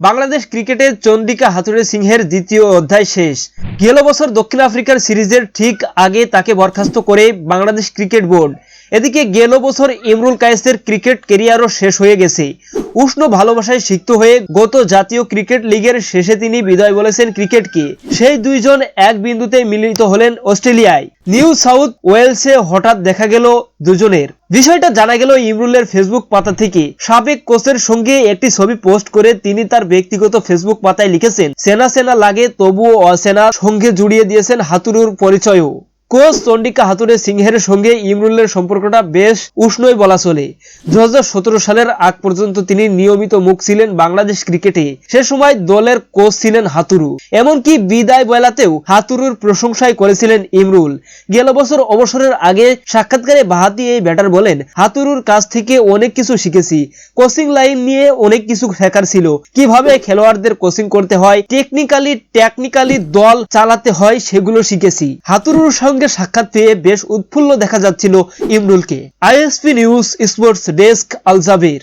বাংলাদেশ ক্রিকেটের চন্ডিকা হাতুড়ে সিংহের দ্বিতীয় অধ্যায় শেষ। গেল বছর দক্ষিণ আফ্রিকার সিরিজের ঠিক আগে তাকে বরখাস্ত করে বাংলাদেশ ক্রিকেট বোর্ড। এদিকে গেল বছর ইমরুল কায়েসের ক্রিকেট কেরিয়ারও শেষ হয়ে গেছে। উষ্ণ ভালোবাসায় সিক্ত হয়ে গত জাতীয় ক্রিকেট লিগের শেষে তিনি বিদায় বলেছেন ক্রিকেটকে। সেই দুইজন এক বিন্দুতে মিলিত হলেন অস্ট্রেলিয়ায়। নিউ সাউথ ওয়েলসে হঠাৎ দেখা গেল দুজনের। বিষয়টা জানা গেল ইমরুলের ফেসবুক পাতা থেকে। সাবেক কোচের সঙ্গে একটি ছবি পোস্ট করে তিনি তার ব্যক্তিগত ফেসবুক পাতায় লিখেছেন, সেনা সেনা লাগে, তবুও অসেনা সঙ্গে জুড়িয়ে দিয়েছেন হাতুরুর পরিচয়ও। কোচ চন্ডিকা হাতুরে সিংহের সঙ্গে ইমরুলের সম্পর্কটা বেশ উষ্ণই বলা চলে। দু সালের আগ পর্যন্ত তিনি নিয়মিত মুখ ছিলেন বাংলাদেশ ক্রিকেটে। সে সময় দলের কোচ ছিলেন হাতুরু এমনকি বিদায় বেলাতেও হাতুরুর প্রশংসাই করেছিলেন ইমরুল। গেল বছর অবসরের আগে সাক্ষাৎকারে বাহাতি এই ব্যাটার বলেন হাতুরুর কাছ থেকে অনেক কিছু শিখেছি। কোচিং লাইন নিয়ে অনেক কিছু শেখার ছিল। কীভাবে খেলোয়াড়দের কোচিং করতে হয় টেকনিক্যালি টেকনিক্যালি দল চালাতে হয় সেগুলো শিখেছি। হাতুরুর সঙ্গে সাক্ষাৎ পেয়ে বেশ উৎফুল্ল দেখা যাচ্ছিল ইমরুলকে। ISP news sports desk Al Jabir.